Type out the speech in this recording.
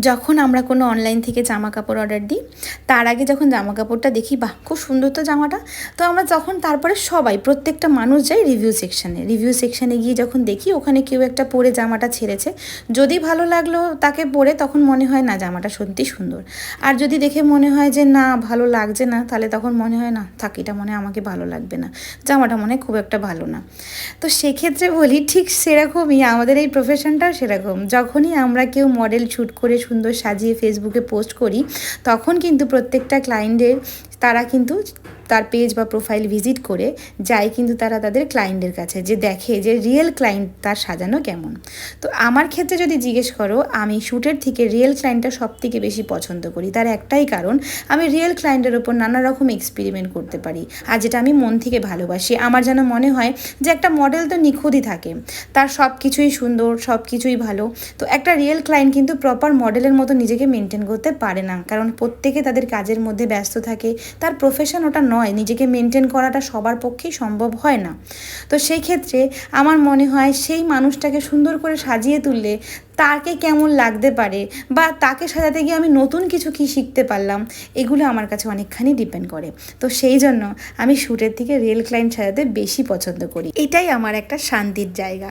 যখন আমরা কোনো অনলাইন থেকে জামা কাপড় অর্ডার দিই, তার আগে যখন জামা কাপড়টা দেখি, বাহ, খুব সুন্দর তো জামাটা। তো আমরা যখন তারপরে সবাই, প্রত্যেকটা মানুষ যাই রিভিউ সেকশানে রিভিউ সেকশানে গিয়ে যখন দেখি, ওখানে কেউ একটা পরে জামাটা ছেড়েছে। যদি ভালো লাগল তাকে পরে, তখন মনে হয়, না, জামাটা সত্যি সুন্দর। আর যদি দেখে মনে হয় যে, না, ভালো লাগছে না, তাহলে তখন মনে হয়, না, থাক, এটা মনে আমাকে ভালো লাগবে না। জামাটা মনে খুব একটা ভালো না। তো সেক্ষেত্রে বলি, ঠিক সেরকমই আমাদের এই প্রফেশনটাও সেরকম। যখনই আমরা কেউ মডেল শ্যুট করে সুন্দর সাজিয়ে ফেসবুকে পোস্ট করি, তখন কিন্তু প্রত্যেকটা ক্লায়েন্টের তারা কিন্তু তার পেজ বা প্রোফাইল ভিজিট করে যায় কিন্তু তারা তাদের ক্লায়েন্টের কাছে যে দেখে যে রিয়েল ক্লায়েন্ট তার সাজানো কেমন। তো আমার ক্ষেত্রে যদি জিজ্ঞেস করো, আমি শ্যুটের থেকে রিয়েল ক্লায়েন্টটা সব থেকে বেশি পছন্দ করি। তার একটাই কারণ, আমি রিয়েল ক্লায়েন্টের ওপর নানা রকম এক্সপেরিমেন্ট করতে পারি আর যেটা আমি মন থেকে ভালোবাসি। আমার যেন মনে হয় যে একটা মডেল তো নিখুঁতই থাকে, তার সব কিছুই সুন্দর সব কিছুই ভালো। তো একটা রিয়েল ক্লায়েন্ট কিন্তু প্রপার মডেলের মতো নিজেকে মেনটেন করতে পারে না। কারণ প্রত্যেকে তাদের কাজের মধ্যে ব্যস্ত থাকে। তার প্রফেশন ওটা নয়, নিজেকে মেনটেন করাটা সবার পক্ষেই সম্ভব হয় না। তো সেই ক্ষেত্রে আমার মনে হয় সেই মানুষটাকে সুন্দর করে সাজিয়ে তুললে তাকে কেমন লাগতে পারে বা তাকে সাজাতে গিয়ে আমি নতুন কিছু কি শিখতে পারলাম, এগুলো আমার কাছে অনেকখানি ডিপেন্ড করে। তো সেই জন্য আমি শ্যুটের থেকে রিয়েল ক্লায়েন্ট সাজাতে বেশি পছন্দ করি। এটাই আমার একটা শান্তির জায়গা।